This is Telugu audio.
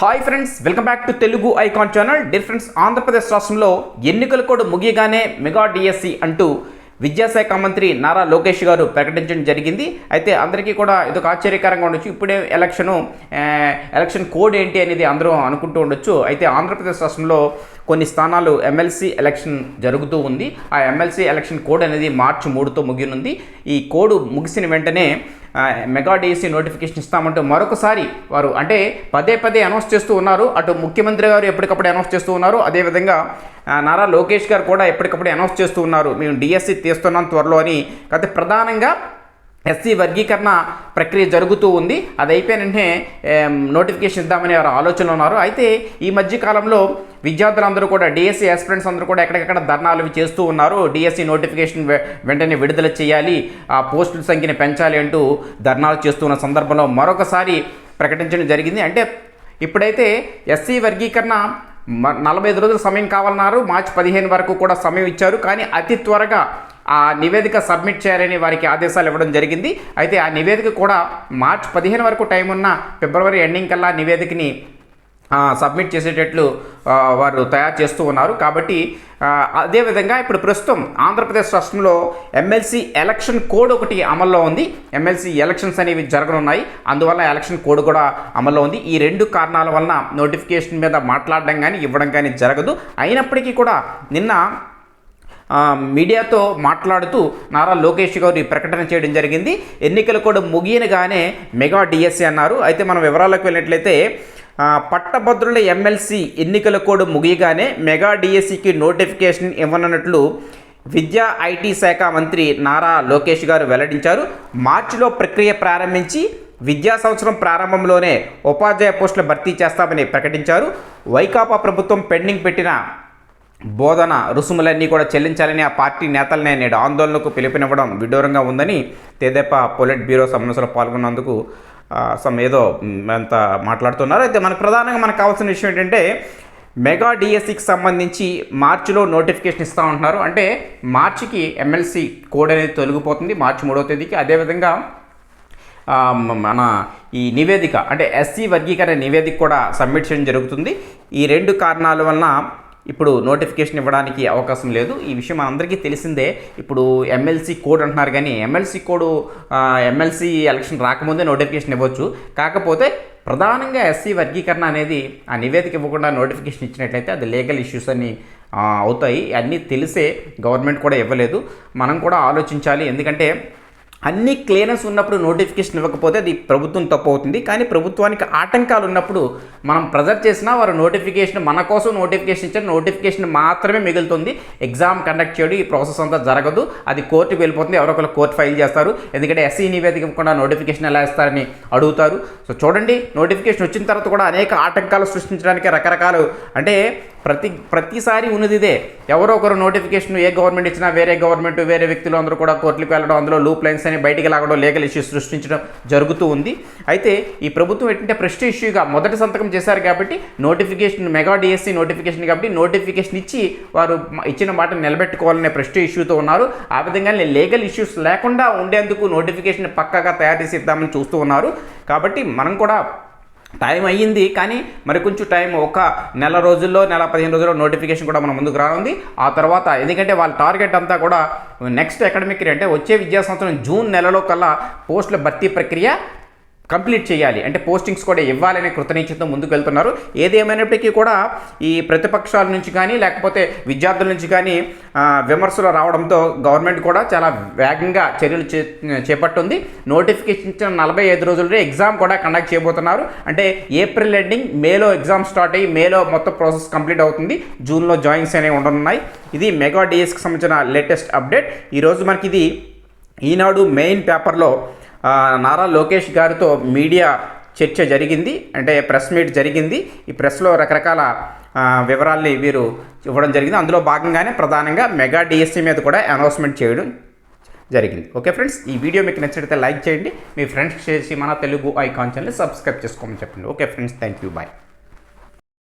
Hi friends welcome back to Telugu icon channel dear friends Andhra Pradesh రాష్ట్రంలో ఎన్నికల కోడ్ ముగియగానే మెగా డిఎస్సి అంటూ విద్యాశాఖ మంత్రి నారా లోకేష్ గారు ప్రకటించడం జరిగింది. అయితే అందరికీ కూడా ఇదొక ఆశ్చర్యకరంగా ఉండొచ్చు. ఇప్పుడే ఎలక్షను ఎలక్షన్ కోడ్ ఏంటి అనేది అందరూ అనుకుంటూ ఉండొచ్చు. అయితే ఆంధ్రప్రదేశ్ రాష్ట్రంలో కొన్ని స్థానాలు ఎమ్మెల్సీ ఎలక్షన్ జరుగుతూ ఉంది. ఆ ఎమ్మెల్సీ ఎలక్షన్ కోడ్ అనేది మార్చి మూడుతో ముగినుంది ఈ కోడ్ ముగిసిన వెంటనే మెగా డిఎస్సీ నోటిఫికేషన్ ఇస్తామంటూ మరొకసారి వారు అంటే పదే పదే అనౌన్స్ చేస్తూ ఉన్నారు. అటు ముఖ్యమంత్రి గారు ఎప్పటికప్పుడు అనౌన్స్ చేస్తూ ఉన్నారు. అదేవిధంగా నారా లోకేష్ గారు కూడా ఎప్పటికప్పుడు అనౌన్స్ చేస్తూ ఉన్నారు. మేము డిఎస్సి తీస్తున్నాం త్వరలో అని. కాకపోతే ప్రధానంగా ఎస్సీ వర్గీకరణ ప్రక్రియ జరుగుతూ ఉంది. అది అయిపోయిన వెంటనే నోటిఫికేషన్ ఇద్దామని వారు ఆలోచనలో ఉన్నారు. అయితే ఈ మధ్య కాలంలో విద్యార్థులందరూ కూడా డిఎస్సి ఆస్పిరెంట్స్ అందరూ కూడా ఎక్కడెక్కడ ధర్నాలు అవి చేస్తూ ఉన్నారు. డిఎస్సి నోటిఫికేషన్ వెంటనే విడుదల చేయాలి. ఆ పోస్టుల సంఖ్యను పెంచాలి అంటూ ధర్నాలు చేస్తున్న సందర్భంలో మరొకసారి ప్రకటించడం జరిగింది. అంటే ఇప్పుడైతే ఎస్సీ వర్గీకరణ మ- నలభై ఐదు రోజుల సమయం కావాలన్నారు. మార్చి పదిహేను వరకు కూడా సమయం ఇచ్చారు. కానీ అతి త్వరగా ఆ నివేదిక సబ్మిట్ చేయాలని వారికి ఆదేశాలు ఇవ్వడం జరిగింది. అయితే ఆ నివేదిక కూడా మార్చ్ పదిహేను వరకు టైం ఉన్న ఫిబ్రవరి ఎండింగ్ కల్లా నివేదికని సబ్మిట్ చేసేటట్లు వారు తయారు చేస్తూ ఉన్నారు. కాబట్టి అదేవిధంగా ఇప్పుడు ప్రస్తుతం ఆంధ్రప్రదేశ్ రాష్ట్రంలో ఎమ్మెల్సీ ఎలక్షన్ కోడ్ ఒకటి అమల్లో ఉంది. ఎమ్మెల్సీ ఎలక్షన్స్ అనేవి జరగనున్నాయి. అందువల్ల ఎలక్షన్ కోడ్ కూడా అమల్లో ఉంది. ఈ రెండు కారణాల వలన నోటిఫికేషన్ మీద మాట్లాడడం కానీ ఇవ్వడం కానీ జరగదు. అయినప్పటికీ కూడా నిన్న మీడియాతో మాట్లాడుతూ నారా లోకేష్ గారు ఈ ప్రకటన చేయడం జరిగింది. ఎన్నికలు కూడా ముగియనగానే మెగా డిఎస్సీ అన్నారు. అయితే మనం వివరాలకు వెళ్ళినట్లయితే పట్టభద్రుల ఎమ్మెల్సీ ఎన్నికల కోడ్ ముగియగానే మెగా డిఎస్సికి నోటిఫికేషన్ ఇవ్వనున్నట్లు విద్యా ఐటీ శాఖ మంత్రి నారా లోకేష్ గారు వెల్లడించారు. మార్చిలో ప్రక్రియ ప్రారంభించి విద్యా సంవత్సరం ప్రారంభంలోనే ఉపాధ్యాయ పోస్టుల భర్తీ చేస్తామని ప్రకటించారు. వైకాపా ప్రభుత్వం పెండింగ్ పెట్టిన బోధన రుసుములన్నీ కూడా చెల్లించాలని ఆ పార్టీ నేతలనే నేడు ఆందోళనకు పిలుపునివ్వడం విడ్డూరంగా ఉందని తెదేపా పొలిట్ బ్యూరో సమావేశంలో పాల్గొన్నందుకు సమ్ ఏదో అంత మాట్లాడుతున్నారు. అయితే మనకు ప్రధానంగా మనకు కావాల్సిన విషయం ఏంటంటే మెగా డిఎస్సికి సంబంధించి మార్చిలో నోటిఫికేషన్ ఇస్తూ ఉంటున్నారు. అంటే మార్చికి ఎమ్మెల్సీ కోడ్ అనేది తొలగిపోతుంది మార్చి మూడవ తేదీకి. అదేవిధంగా మన ఈ నివేదిక అంటే ఎస్సీ వర్గీకరణ నివేదిక కూడా సబ్మిట్ చేయడం జరుగుతుంది. ఈ రెండు కారణాల వలన ఇప్పుడు నోటిఫికేషన్ ఇవ్వడానికి అవకాశం లేదు. ఈ విషయం మనందరికీ తెలిసిందే. ఇప్పుడు ఎమ్మెల్సీ కోడ్ అంటున్నారు కానీ ఎమ్మెల్సీ కోడ్ ఎమ్మెల్సీ ఎలక్షన్ రాకముందే నోటిఫికేషన్ ఇవ్వచ్చు. కాకపోతే ప్రధానంగా ఎస్సీ వర్గీకరణ అనేది ఆ నివేదిక ఇవ్వకుండా నోటిఫికేషన్ ఇచ్చినట్లయితే అది లీగల్ ఇష్యూస్ అని అవుతాయి. అన్నీ తెలిసే గవర్నమెంట్ కూడా ఇవ్వలేదు. మనం కూడా ఆలోచించాలి. ఎందుకంటే అన్ని క్లియరెన్స్ ఉన్నప్పుడు నోటిఫికేషన్ ఇవ్వకపోతే అది ప్రభుత్వం తప్పు అవుతుంది కానీ ప్రభుత్వానికి ఆటంకాలు ఉన్నప్పుడు మనం ప్రెజర్ చేసినా వారు నోటిఫికేషన్ మన కోసం నోటిఫికేషన్ ఇచ్చారు. నోటిఫికేషన్ మాత్రమే మిగులుతుంది. ఎగ్జామ్ కండక్ట్ చేయడం. ఈ ప్రాసెస్ అంతా జరగదు. అది కోర్టుకు వెళ్ళిపోతుంది. ఎవరొకరు కోర్టు ఫైల్ చేస్తారు. ఎందుకంటే ఎస్సీ నివేదిక ఇవ్వకుండా నోటిఫికేషన్ ఎలా ఇస్తారని అడుగుతారు. సో చూడండి. నోటిఫికేషన్ వచ్చిన తర్వాత కూడా అనేక ఆటంకాలు సృష్టించడానికి రకరకాలు అంటే ప్రతి ప్రతిసారి ఉన్నది ఇదే. ఎవరో ఒకరు నోటిఫికేషన్ ఏ గవర్నమెంట్ ఇచ్చినా వేరే గవర్నమెంట్ వేరే వ్యక్తులు అందరూ కూడా కోర్టులకు వెళ్ళడం అందులో లూప్ లైన్స్ అని బయటికి లాగడం లీగల్ ఇష్యూస్ సృష్టించడం జరుగుతూ ఉంది. అయితే ఈ ప్రభుత్వం ఏంటంటే ప్రెస్టీ ఇష్యూగా మొదటి సంతకం చేశారు కాబట్టి నోటిఫికేషన్ మెగా డిఎస్సీ నోటిఫికేషన్ కాబట్టి నోటిఫికేషన్ ఇచ్చి వారు ఇచ్చిన మాట నిలబెట్టుకోవాలనే ప్రశ్న ఇష్యూతో ఉన్నారు. ఆ విధంగా లీగల్ ఇష్యూస్ లేకుండా ఉండేందుకు నోటిఫికేషన్ పక్కగా తయారు చేసి ఇద్దామని చూస్తూ ఉన్నారు. కాబట్టి మనం కూడా టైం అయ్యింది కానీ మరి కొంచెం టైం ఒక నెల రోజుల్లో నెల పదిహేను రోజుల్లో నోటిఫికేషన్ కూడా మన ముందుకు రానుంది. ఆ తర్వాత ఎందుకంటే వాళ్ళ టార్గెట్ అంతా కూడా నెక్స్ట్ అకాడమిక్ ఇయర్ అంటే వచ్చే విద్యా సంవత్సరం జూన్ నెలలో కల్లా పోస్టుల భర్తీ ప్రక్రియ కంప్లీట్ చేయాలి. అంటే పోస్టింగ్స్ కూడా ఇవ్వాలనే కృతనిశ్చయంతో ముందుకు వెళ్తున్నారు ఏదేమైనప్పటికీ కూడా ఈ ప్రతిపక్షాల నుంచి కానీ లేకపోతే విద్యార్థుల నుంచి కానీ విమర్శలు రావడంతో గవర్నమెంట్ కూడా చాలా వేగంగా చర్యలు చే చేపట్టుంది. నోటిఫికేషన్ ఇచ్చిన నలభై ఐదు రోజుల్లో ఎగ్జామ్ కూడా కండక్ట్ చేయబోతున్నారు. అంటే ఏప్రిల్ ఎండింగ్ మేలో ఎగ్జామ్ స్టార్ట్ అయ్యి మేలో మొత్తం ప్రాసెస్ కంప్లీట్ అవుతుంది. జూన్లో జాయిన్స్ అనేవి ఉండనున్నాయి. ఇది మెగా డిఎస్కి సంబంధించిన లేటెస్ట్ అప్డేట్. ఈరోజు మనకి ఇది ఈనాడు మెయిన్ పేపర్లో నారా లోకేష్ గారితో మీడియా చర్చ జరిగింది అంటే ప్రెస్ మీట్ జరిగింది. ఈ ప్రెస్లో రకరకాల వివరాల్ని వీరు ఇవ్వడం జరిగింది. అందులో భాగంగానే ప్రధానంగా మెగా డిఎస్సీ మీద కూడా అనౌన్స్మెంట్ చేయడం జరిగింది. ఓకే ఫ్రెండ్స్ ఈ వీడియో మీకు నచ్చితే లైక్ చేయండి. మీ ఫ్రెండ్స్ చేసి మన తెలుగు ఐకాన్ ఛానల్ సబ్స్క్రైబ్ చేసుకోమని చెప్పండి. Okay friends thank you bye.